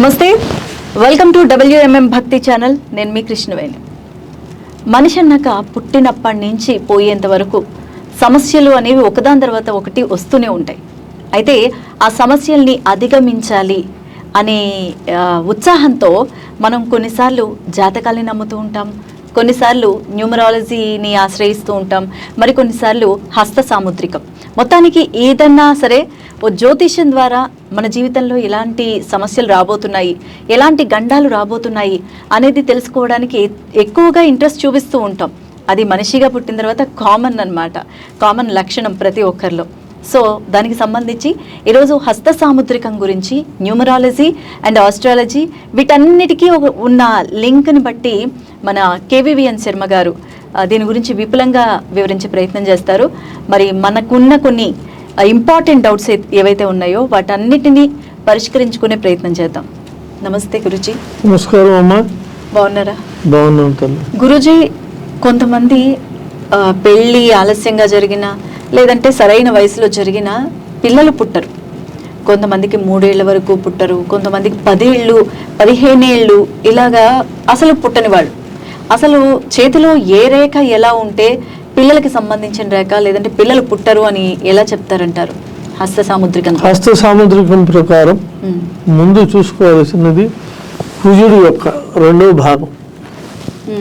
నమస్తే. Welcome to డబ్ల్యూఎంఎం భక్తి channel నేను మీ కృష్ణవేణి. మనిషి అన్నాక పుట్టినప్పటి నుంచి పోయేంత వరకు సమస్యలు అనేవి ఒకదాని తర్వాత ఒకటి వస్తూనే ఉంటాయి. అయితే ఆ సమస్యల్ని అధిగమించాలి అనే ఉత్సాహంతో మనం కొన్నిసార్లు జాతకాల్ని నమ్ముతూ ఉంటాం కొన్నిసార్లు న్యూమరాలజీని ఆశ్రయిస్తూ ఉంటాం మరి కొన్నిసార్లు హస్త సాముద్రికం. మొత్తానికి ఏదన్నా సరే ఓ జ్యోతిష్యం ద్వారా మన జీవితంలో ఎలాంటి సమస్యలు రాబోతున్నాయి ఎలాంటి గండాలు రాబోతున్నాయి అనేది తెలుసుకోవడానికి ఎక్కువగా ఇంట్రెస్ట్ చూపిస్తూ ఉంటాం. అది మనిషిగా పుట్టిన తర్వాత కామన్ అన్నమాట కామన్ లక్షణం ప్రతి ఒక్కరిలో. సో దానికి సంబంధించి ఈరోజు హస్త సాముద్రికం గురించి న్యూమరాలజీ అండ్ ఆస్ట్రాలజీ వీటన్నిటికీ ఉన్న లింక్ని బట్టి మన కేవీవిఎన్ శర్మ గారు దీని గురించి విపులంగా వివరించే ప్రయత్నం చేస్తారు. మరి మనకున్న కొన్ని ఇంపార్టెంట్ డౌట్స్ ఏవైతే ఉన్నాయో వాటన్నిటినీ పరిష్కరించుకునే ప్రయత్నం చేద్దాం. నమస్తే గురుజీ. నమస్కారం అమ్మా. బాగున్నారా? బాగున్నాను తల్లి. గురుజీ కొంతమంది పెళ్ళి ఆలస్యంగా జరిగిన లేదంటే సరైన వయసులో జరిగిన పిల్లలు పుట్టరు. కొంతమందికి మూడేళ్ళ వరకు పుట్టరు కొంతమందికి పదేళ్ళు పదిహేనేళ్ళు ఇలాగా అసలు పుట్టని వాళ్ళు. అసలు చేతిలో ఏ రేఖ ఎలా ఉంటే పిల్లలకి సంబంధించిన రేఖ లేదంటే పిల్లలు పుట్టరు అని ఎలా చెప్తారంటారు? హస్త సాముద్రికం. హస్త సాముద్రికం ప్రకారం ముందు చూసుకోవాల్సినది కుజుడు యొక్క రెండో భాగం.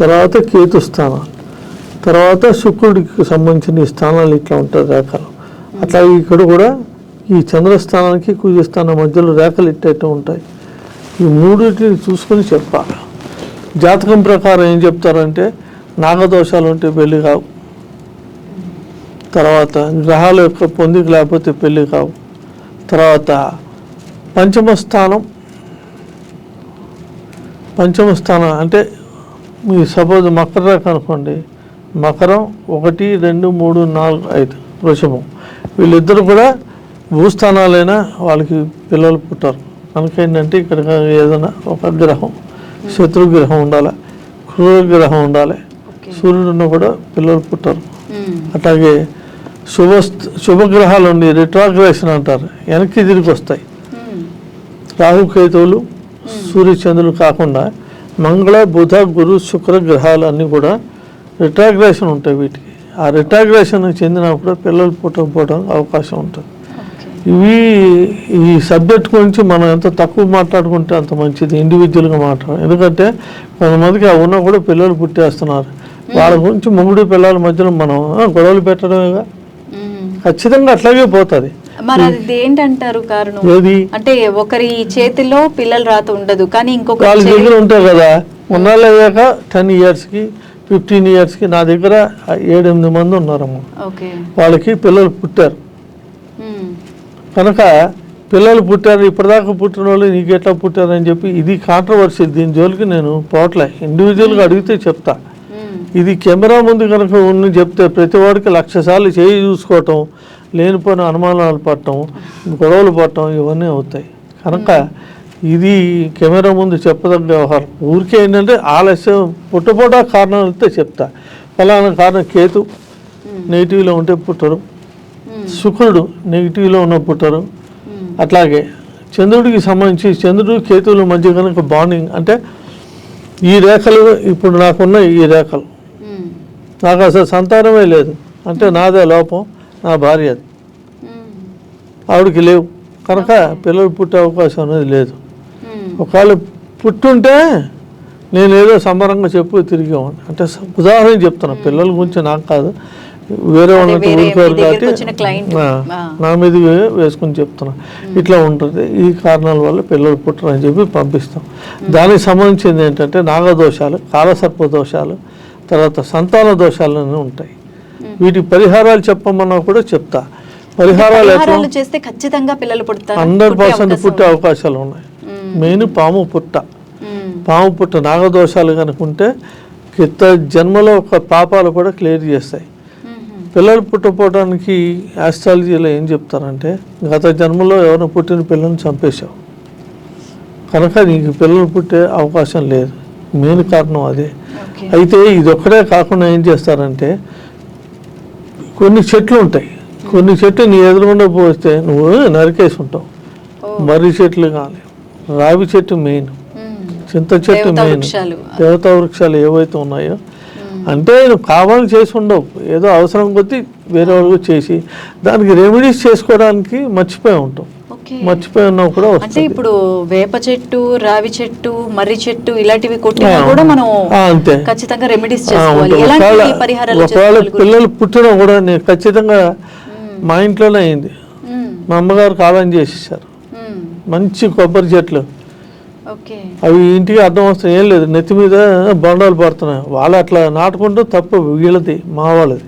తర్వాత కేతు స్థానాలు. తర్వాత శుక్రుడికి సంబంధించిన ఈ స్థానాలు ఇట్లా ఉంటాయి రేఖలు. అట్లాగే ఇక్కడ కూడా ఈ చంద్రస్థానానికి కుజ స్థానం మధ్యలో రేఖలు ఇట్టేట్టు ఉంటాయి. ఈ మూడింటిని చూసుకొని చెప్పాలి. జాతకం ప్రకారం ఏం చెప్తారంటే నాగదోషాలు ఉంటే పెళ్ళి కావు. తర్వాత గ్రహాల యొక్క పొందిక లేకపోతే పెళ్ళి కావు. తర్వాత పంచమ స్థానం పంచమ స్థానం అంటే మీ సపోజ్ మకర రేఖ అనుకోండి. మకరం ఒకటి రెండు మూడు నాలుగు ఐదు వృషభం. వీళ్ళిద్దరు కూడా భూస్థానాలైనా వాళ్ళకి పిల్లలు పుట్టారు. కనుక ఏంటంటే ఇక్కడ ఏదైనా ఒక గ్రహం. శత్రుగ్రహం ఉండాలి. గ్రహం ఉండాలి. ఓకే. సూర్యుడున్న కూడా పిల్లలు పుట్టారు. ఉమ్, అట్లాగే శుభ శుభగ్రహాలు ఉండి రిట్రాగ్రేషన్ అంటారు. వెనక్కి తిరిగి వస్తాయి. ఉమ్, రాహుకేతువులు సూర్యచంద్రులు కాకుండా మంగళ బుధ గురు శుక్ర గ్రహాలు అన్నీ కూడా రిట్రాగ్రేషన్ ఉంటాయి వీటికి. ఆ రిట్రాగ్రేషన్ చెందినప్పుడు పిల్లలు పుట్టకపోవడానికి అవకాశం ఉంటుంది. ఇవి ఈ సబ్జెక్ట్ గురించి మనం ఎంత తక్కువ మాట్లాడుకుంటే అంత మంచిది ఇండివిజువల్గా మాట్లాడాలి ఎందుకంటే కొంతమందికి ఆ ఉన్నా కూడా పిల్లలు పుట్టేస్తున్నారు. వాళ్ళ గురించి మొగుడు పిల్లల మధ్యలో మనం గొడవలు పెట్టడమేగా. ఖచ్చితంగా అట్లాగే పోతుంది. మరి అది ఏంటంటారు కారణం? అంటే ఒకరి చేతిలో పిల్లల రాత ఉండదు కానీ ఇంకొక వాళ్ళ దగ్గర ఉంటాయి కదా. ఉన్నాళ్ళు అయ్యాక టెన్ ఇయర్స్కి ఫిఫ్టీన్ ఇయర్స్కి నా దగ్గర ఏడెనిమిది మంది ఉన్నారమ్మ. వాళ్ళకి పిల్లలు పుట్టారు. కనుక పిల్లలు పుట్టారు ఇప్పటిదాకా పుట్టిన వాళ్ళు నీకు ఎట్లా పుట్టారు అని చెప్పి ఇది కాంట్రవర్సీ దీని జోలికి నేను పోవట్లే ఇండివిజువల్గా అడిగితే చెప్తా. ఇది కెమెరా ముందు కనుక ఉన్న చెప్తే ప్రతి వాడికి లక్ష సార్లు చేయి చూసుకోవటం లేనిపోయిన అనుమానాలు పడటం గొడవలు పడటం ఇవన్నీ అవుతాయి. కనుక ఇది కెమెరా ముందు చెప్పదగ్గ వ్యవహారం. ఊరికే ఏంటంటే ఆలస్యం పుట్టపోట కారణం అయితే చెప్తా. ఫలానా కారణం కేతు. నెగిటివ్లో ఉంటే పుట్టరు ఉమ్, శుక్రుడు నెగిటివ్లో ఉన్న పుట్టరు. అట్లాగే చంద్రుడికి సంబంధించి చంద్రుడు కేతువుల మధ్య కనుక బాండింగ్ అంటే ఈ రేఖలు ఇప్పుడు నాకున్న ఈ రేఖలు. నాకు అసలు సంతానమే లేదు. అంటే నాదే లోపం నా భార్య ఆవిడకి లేవు. కనుక పిల్లలు పుట్టే అవకాశం అనేది లేదు. ఒకవేళ పుట్టుంటే నేను ఏదో సంబరంగా చెప్పు తిరిగేవాడిని అంటే ఉదాహరణ చెప్తున్నా. పిల్లల గురించి నాకు కాదు. వేరే వాళ్ళకి ఊరుకోరు కాబట్టి. నా మీద వేసుకుని చెప్తున్నా. ఇట్లా ఉంటుంది. ఈ కారణాల వల్ల పిల్లలు పుట్టరు అని చెప్పి పంపిస్తాం. దానికి సంబంధించింది ఏంటంటే నాగదోషాలు కాలసర్ప దోషాలు తర్వాత సంతాన దోషాలు ఉంటాయి. వీటి పరిహారాలు చెప్పమన్నా కూడా చెప్తా. పరిహారాలు చేస్తే ఖచ్చితంగా పిల్లలు పుడతారు. హండ్రెడ్ పుట్టే పర్సెంట్ పుట్టే అవకాశాలు ఉన్నాయి. మెయిన్ పాము పుట్ట. పాము పుట్ట నాగదోషాలు కనుక ఉంటే క్రిత జన్మలో ఒక పాపాలు కూడా క్లియర్ చేస్తాయి. పిల్లలు పుట్టపోవడానికి ఆస్ట్రాలజీలో ఏం చెప్తారంటే గత జన్మలో ఎవరైనా పుట్టిన పిల్లల్ని చంపేశావు. కనుక నీకు పిల్లలు పుట్టే అవకాశం లేదు. మెయిన్ కారణం అదే. అయితే ఇది ఒక్కడే కాకుండా ఏం చేస్తారంటే కొన్ని చెట్లు ఉంటాయి. కొన్ని చెట్లు నీ ఎదురుగుండా పోస్తే నువ్వు నరికేసి ఉంటావు మర్రి చెట్లు కానీ రావి చెట్టు మెయిన్. చింత చెట్టు మెయిన్. దేవతా వృక్షాలు ఏవైతే ఉన్నాయో. అంటే నువ్వు కావాలని చేసి ఉండవు ఏదో అవసరం కొద్దీ వేరే వాళ్ళు చేసి దానికి రెమెడీస్ చేసుకోవడానికి మర్చిపోయి ఉంటాం మర్చిపోయి ఉన్నావు కూడా అంటే ఇప్పుడు వేప చెట్టు రావి చెట్టు మర్రి చెట్టు ఇలాంటివి కొట్టినా కూడా మనం అంతే. ఖచ్చితంగా రెమెడీస్ చేసుకోవాలి ఒకవేళ? పిల్లలు పుట్టినా కూడా నేను ఖచ్చితంగా. మా ఇంట్లోనే అయింది. మా అమ్మగారు కాలం చేసేసారు. మంచి కొబ్బరి చెట్లు అవి ఇంటికి అర్థం వస్తాయి ఏం లేదు. నెత్తి మీద బండాలు పడుతున్నాయి. వాళ్ళు అట్లా నాటుకుంటూ తప్పు వీళ్ళది మా వాళ్ళది.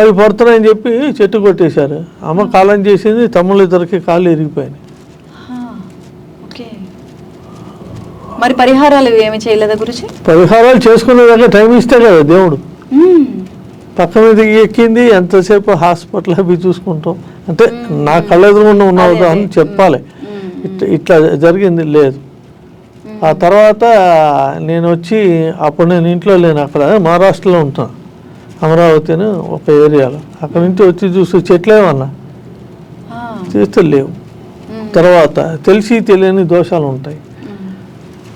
అవి పడుతున్నాయని చెప్పి చెట్టు కొట్టేశారు. అమ్మ కాలం చేసింది తమ్ముళ్ళు ఇద్దరికి కాళ్ళు ఇరిగిపోయినాయి. మరి పరిహారాలు ఏమి చేయలేదా గురుజీ? పరిహారాలు చేసుకునేదాకా టైం ఇస్తే కదా దేవుడు. పక్క మీద ఎక్కింది ఎంతసేపు హాస్పిటల్ అవి చూసుకుంటాం. అంటే నా కళ్ళ ఎదురుగుండా ఉన్నావు అని. చెప్పాలి. ఇట్లా జరిగింది. లేదు. ఆ తర్వాత నేను వచ్చి అప్పుడు నేను ఇంట్లో లేను అక్కడ మహారాష్ట్రలో ఉంటాను అమరావతి అని ఒక ఏరియాలో అక్కడ నుంచి వచ్చి చూసి చెట్లేమన్నా. చేస్తే లేవు. తర్వాత తెలిసి తెలియని దోషాలు ఉంటాయి మ్మ్.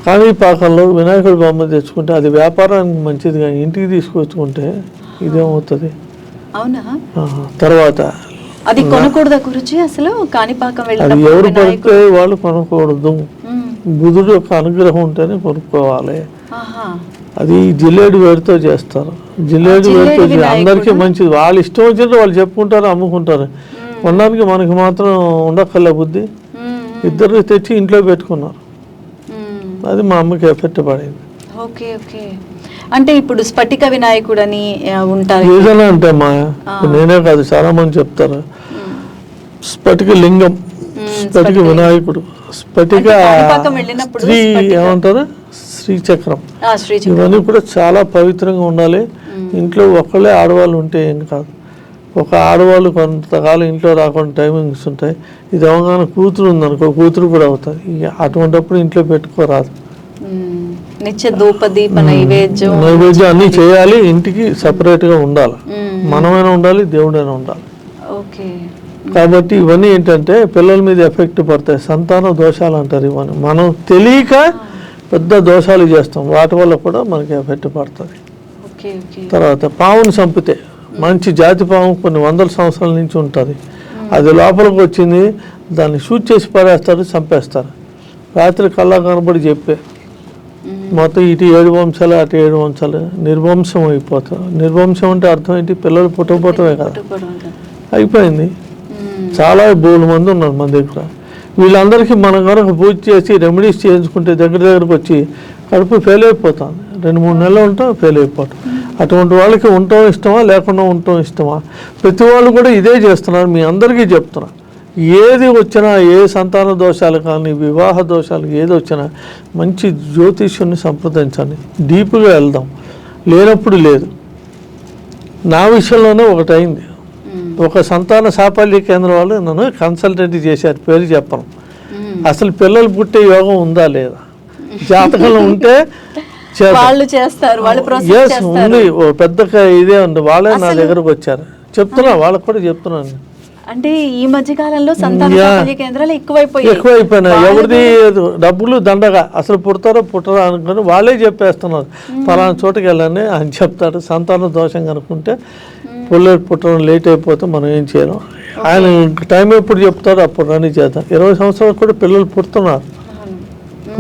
కానీ పాకంలో వినాయకుడి బొమ్మ తెచ్చుకుంటే అది వ్యాపారానికి మంచిది కానీ ఇంటికి తీసుకొచ్చుకుంటే ఇదేమవుతుంది. తర్వాత అది కొనకూడదా గురుజీ అసలు కాణిపాకం ఎవరు పడితే వాళ్ళు కొనకూడదు. బుధుడు యొక్క అనుగ్రహం ఉంటేనే కొనుక్కోవాలి. అది జిల్లేడు వేడితో చేస్తారు జిల్లేడు వేడితో? అందరికీ మంచిది వాళ్ళు ఇష్టం వచ్చినట్టు వాళ్ళు చెప్పుకుంటారు అమ్ముకుంటారు కొనడానికి మనకి మాత్రం ఉండక్కర్లే బుద్ధి. ఇద్దరు తెచ్చి ఇంట్లో పెట్టుకున్నారు. అది మా అమ్మకి ఎఫెక్ట్ పడింది ఓకే ఓకే అంటే ఇప్పుడు స్ఫటిక వినాయకుడు అని ఉంటారు ఏదైనా అంటే మా. నేనే కాదు చాలా మంది చెప్తారు. స్ఫటిక లింగం స్ఫటిక వినాయకుడు. స్ఫటిక స్త్రీ. ఏమంటారు? శ్రీచక్రం. ఇవన్నీ కూడా చాలా పవిత్రంగా ఉండాలి. ఇంట్లో ఒక్కళ్ళే ఆడవాళ్ళు ఉంటే ఏం కాదు. ఒక ఆడవాళ్ళు కొంతకాలం ఇంట్లో రాకుండా టైమింగ్స్ ఉంటాయి. ఇది అవగాహన కూతురు ఉందనుకో కూతురు కూడా అవుతుంది అటువంటిప్పుడు ఇంట్లో పెట్టుకోరాదు. మ్మ్. నిత్య ధూప దీప నైవేద్యం. నైవేద్యం అన్నీ చేయాలి. ఇంటికి సపరేట్గా ఉండాలి. మనమైనా ఉండాలి దేవుడైనా ఉండాలి. ఓకే. కాబట్టి ఇవన్నీ ఏంటంటే పిల్లల మీద ఎఫెక్ట్ పడతాయి. సంతాన దోషాలు అంటారు ఇవన్నీ. మనం తెలియక పెద్ద దోషాలు చేస్తాం. వాటి వల్ల కూడా మనకి ఎఫెక్ట్ పడుతుంది తర్వాత పావును చంపితే మంచి జాతి పాము కొన్ని వందల సంవత్సరాల నుంచి ఉంటుంది. అది లోపలికి వచ్చింది దాన్ని షూట్ చేసి పడేస్తారు చంపేస్తారు. రాత్రి కల్లా కనబడి చెప్పే. మొత్తం ఇటు ఏడు వంశాలు అటు ఏడు వంశాలు నిర్వంశం అయిపోతారు. నిర్వంశం అంటే అర్థం ఏంటి? పిల్లలు పుట్టకపోవటమే కదా. అయిపోయింది. చాలా బోలు మంది ఉన్నారు మన దగ్గర. వీళ్ళందరికీ మనం కనుక పూజ చేసి రెమెడీస్ చేయించుకుంటే దగ్గర దగ్గరకు వచ్చి కడుపు ఫెయిల్ అయిపోతుంది. రెండు మూడు నెలలు ఉంటాం ఫెయిల్ అయిపోతాం. అటువంటి వాళ్ళకి ఉండటం ఇష్టమా లేకుండా ఉండటం ఇష్టమా? ప్రతి వాళ్ళు కూడా ఇదే చేస్తున్నారు మీ అందరికీ చెప్తున్నా. ఏది వచ్చినా ఏ సంతాన దోషాలు కానీ వివాహ దోషాలు ఏది వచ్చినా మంచి జ్యోతిష్యుని సంప్రదించండి. డీప్గా వెళ్దాం. లేనప్పుడు లేదు. నా విషయంలోనే ఒకటైంది. ఒక సంతాన సాఫల్య కేంద్రం వాళ్ళు నన్ను కన్సల్టెంట్ చేశారు పేరు చెప్పను. అసలు పిల్లలు పుట్టే యోగం ఉందా లేదా? జాతకంలో ఉంటే. వాళ్ళు చేస్తారు ఉంది. ఓ పెద్ద ఇదే ఉంది. వాళ్ళే నా దగ్గరకు వచ్చారు. చెప్తున్నా వాళ్ళకి కూడా చెప్తున్నాను. అంటే ఈ మధ్య కాలంలో సంతాన కేంద్రాలు ఎక్కువైపోయాయి. ఎక్కువైపోయినాయి. ఎవరిది డబ్బులు దండగా అసలు పుడతారో పుట్టరో అనుకుని వాళ్ళే చెప్పేస్తున్నారు. ఫలానా చోటుకి వెళ్ళని అని చెప్తాడు సంతాన దోషం కనుక్కుంటే పుల్లలు పుట్టడం లేట్ అయిపోతే మనం ఏం చేయలేం. ఆయన టైం ఎప్పుడు చెప్తారో అప్పుడు రన్ చేద్దాం. ఇరవై సంవత్సరాలు కూడా పిల్లలు పుడుతున్నారు.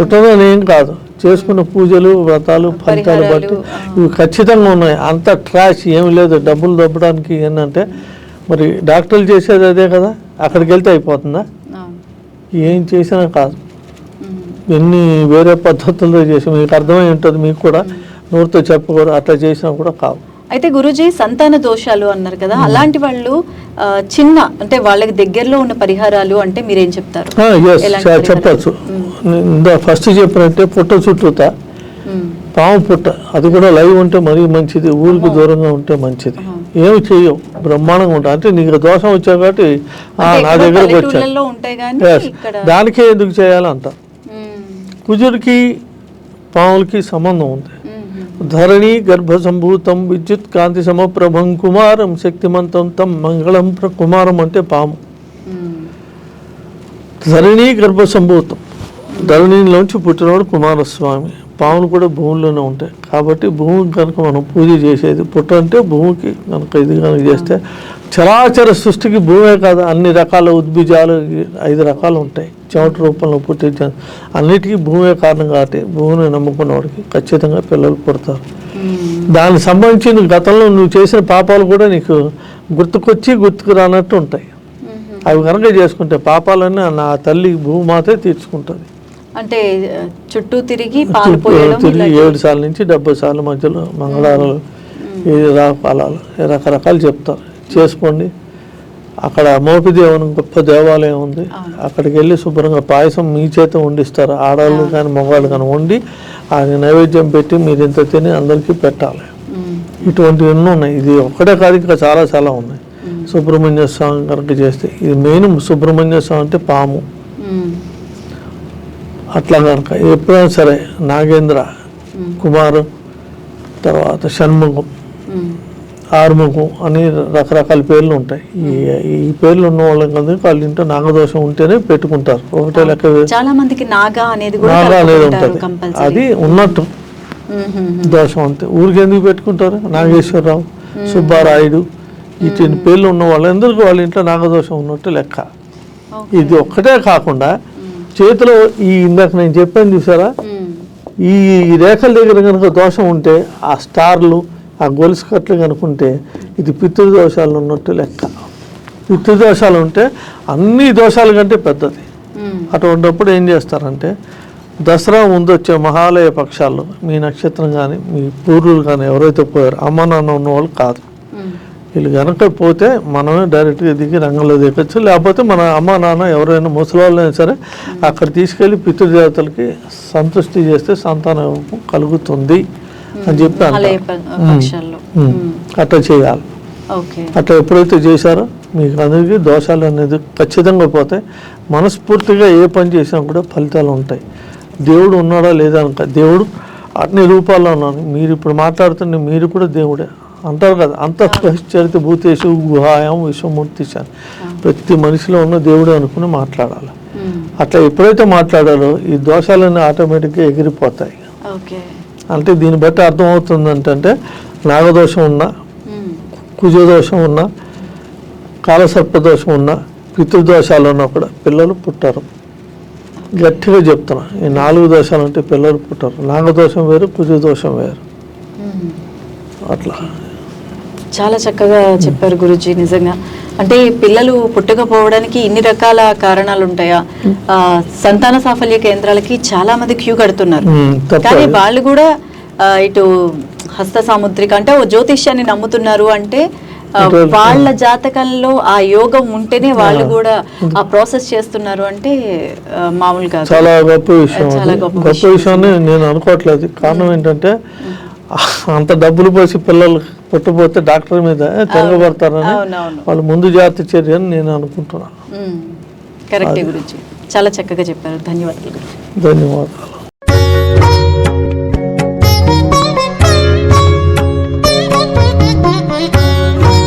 పుట్టడం ఏం కాదు. చేసుకున్న పూజలు వ్రతాలు ఫలితాలు బట్టి. ఇవి ఖచ్చితంగా ఉన్నాయి. అంత ట్రాష్ ఏమి లేదు. డబ్బులు దొబ్బడానికి ఏంటంటే మరి డాక్టర్లు చేసేది అదే కదా? అక్కడికి వెళ్తే అయిపోతుందా. ఏం చేసినా కాదు. ఎన్ని వేరే పద్ధతులతో చేసి మీకు అర్థమై ఉంటుంది మీకు కూడా నోటితో చెప్పకూడదు అట్లా చేసినా కూడా కావు. అయితే గురుజీ సంతాన దోషాలు అన్నారు కదా అలాంటి వాళ్ళు చిన్న అంటే వాళ్ళకి దగ్గరలో ఉన్న పరిహారాలు అంటే మీరేం చెప్తారు? పరిహారాలు? చెప్పచ్చు. ఫస్ట్ చెప్పినట్టే పుట్ట చుట్టూత. మ్మ్. పాము పుట్ట అది కూడా లైవ్ ఉంటే మరీ మంచిది ఊరికి దూరంగా ఉంటే మంచిది. ఆహా. ఏమి చెయ్యవు బ్రహ్మాండంగా ఉంటుంది అంటే నీకు దోషం వచ్చా కాబట్టి నా దగ్గరకు వచ్చా. ఉంటాయి దానికే ఎందుకు చేయాలంట. కుజుడికి పాములకి సంబంధం ఉంది. ధరణి గర్భ సంభూతం విద్యుత్ కాంతి సమప్రభం కుమారం శక్తిమంతం తం మంగళం ప్ర కుమారం అంటే పాము. ధరణి గర్భ సంభూతం ధరణిలోంచి పుట్టినవాడు కుమారస్వామి. పాములు కూడా భూమిలోనే ఉంటాయి కాబట్టి భూమికి కనుక మనం పూజ చేసేది పుట్ట అంటే భూమికి కనుక ఇది కనుక చేస్తే చరాచర సృష్టికి భూమే కాదు అన్ని రకాల ఉద్భిజాలు ఐదు రకాలు ఉంటాయి. చెమట రూపంలో పుట్టి జ- అన్నిటికీ భూమే కారణం కాబట్టి భూమిని నమ్ముకున్న వాడికి ఖచ్చితంగా పిల్లలు పుడతారు. దానికి సంబంధించిన గతంలో నువ్వు చేసిన పాపాలు కూడా నీకు గుర్తుకొచ్చి గుర్తుకు రానట్టు ఉంటాయి. అవి కనుక చేసుకుంటే పాపాలన్నీ నా తల్లి భూమాతే తీర్చుకుంటుంది. అంటే ఆ, చుట్టూ తిరిగి పాలు పోయడం తిరిగి ఏడు సార్లు నుంచి డెబ్బై సార్ల మధ్యలో ఈ రాపాలాలు ఈ రకరకాలు చెప్తారు. చేసుకోండి. అక్కడ మోపిదేవని గొప్ప దేవాలయం ఉంది. అక్కడికి వెళ్ళి శుభ్రంగా పాయసం మీ చేత వండిస్తారు. ఆడవాళ్ళు కానీ మగవాళ్ళు కానీ వండి ఆయన నైవేద్యం పెట్టి మీరు ఇంత తిని అందరికీ పెట్టాలి. ఇటువంటివి ఎన్నో ఉన్నాయి. ఇది ఒక్కటే కాదు ఇంకా చాలా చాలా ఉన్నాయి. సుబ్రహ్మణ్య స్వామి కనుక చేస్తే ఇది మెయిన్ సుబ్రహ్మణ్య స్వామి అంటే పాము. అట్లా కనుక ఎప్పుడైనా సరే నాగేంద్ర కుమారు తర్వాత షణ్ముఖం. ఆరుముఖం అని రకరకాల పేర్లు ఉంటాయి. ఈ ఈ పేర్లు ఉన్న వాళ్ళకి వాళ్ళ ఇంట్లో నాగదోషం ఉంటేనే పెట్టుకుంటారు. ఒకటే లెక్క చాలా మందికి నాగా అనేది నాగ అనేది ఉంటుంది. అది ఉన్నట్టు దోషం అంతే. ఊరికి ఎందుకు పెట్టుకుంటారు? నాగేశ్వరరావు సుబ్బారాయుడు ఇటు పేర్లు ఉన్న వాళ్ళందరికీ వాళ్ళ ఇంట్లో నాగదోషం ఉన్నట్టు లెక్క. ఇది ఒక్కటే కాకుండా చేతిలో ఈ ఇందాక నేను చెప్పాను చూసారా? ఈ రేఖల దగ్గర కనుక దోషం ఉంటే ఆ స్టార్లు ఆ గొలుసు కట్లు కనుకుంటే ఇది పితృదోషాలు ఉన్నట్టు లెక్క. పితృదోషాలు ఉంటే అన్ని దోషాల కంటే పెద్దది. అటువంటిప్పుడు ఏం చేస్తారంటే దసరా ముందు వచ్చే మహాలయ పక్షాల్లో మీ నక్షత్రం కానీ మీ పూర్వులు కానీ ఎవరైతే పోయారో అమ్మ నాన్న ఉన్న వాళ్ళు కాదు వీళ్ళు కనుక పోతే మనమే డైరెక్ట్గా దిగి రంగంలో దిగచ్చు. లేకపోతే మన అమ్మ నాన్న ఎవరైనా ముసలివాళ్ళైనా సరే అక్కడ తీసుకెళ్ళి పితృదేవతలకి సంతృష్టి చేస్తే సంతానం కలుగుతుంది అని చెప్పి. అట్లా చేయాలి. అట్లా ఎప్పుడైతే చేశారో మీకు అందరికీ దోషాలు అనేది ఖచ్చితంగా పోతాయి. మనస్ఫూర్తిగా ఏ పని చేసినా కూడా ఫలితాలు ఉంటాయి. దేవుడు ఉన్నాడా లేదా అనుక దేవుడు అన్ని రూపాల్లో ఉన్నాను మీరు ఇప్పుడు మాట్లాడుతున్న మీరు కూడా దేవుడే. అంటారు కదా అంత చరిత భూతేషు గుహాయం విశ్వమూర్తి ప్రతి మనిషిలో ఉన్న దేవుడే అనుకుని మాట్లాడాలి. అట్లా ఎప్పుడైతే మాట్లాడారో ఈ దోషాలన్నీ ఆటోమేటిక్గా ఎగిరిపోతాయి. అంటే దీన్ని బట్టి అర్థమవుతుంది ఏంటంటే నాగదోషం ఉన్నా కుజదోషం ఉన్నా కాలసర్పదోషం ఉన్నా పితృదోషాలు ఉన్నా కూడా పిల్లలు పుట్టరు. గట్టిగా చెప్తున్నా ఈ నాలుగు దోషాలు అంటే పిల్లలు పుట్టరు. నాగదోషం వేరు కుజదోషం వేరు. అట్లా. చాలా చక్కగా చెప్పారు గురుజీ నిజంగా. అంటే పిల్లలు పుట్టకపోవడానికి ఇన్ని రకాల కారణాలు ఉంటాయా సంతాన సాఫల్య కేంద్రాలకి చాలా మంది క్యూ కడుతున్నారు. కానీ వాళ్ళు కూడా ఇటు హస్త సాముద్రిక అంటే ఓ జ్యోతిష్యాన్ని నమ్ముతున్నారు అంటే వాళ్ళ జాతకంలో ఆ యోగం ఉంటేనే వాళ్ళు కూడా ఆ ప్రాసెస్ చేస్తున్నారు అంటే ఆ, మామూలు కాదు. చాలా గొప్ప విషయం. గొప్ప గొప్ప విషయాన్ని నేను అనుకోవట్లేదు. కారణం ఏంటంటే అంత డబ్బులు పోసి పిల్లలు పుట్టపోతే డాక్టర్ మీద తిరగబడతారని వాళ్ళు ముందు జాగ్రత్త చర్య అని నేను అనుకుంటున్నాను. కరెక్టే గురించి చాలా చక్కగా చెప్పారు. ధన్యవాదాలు. ధన్యవాదాలు.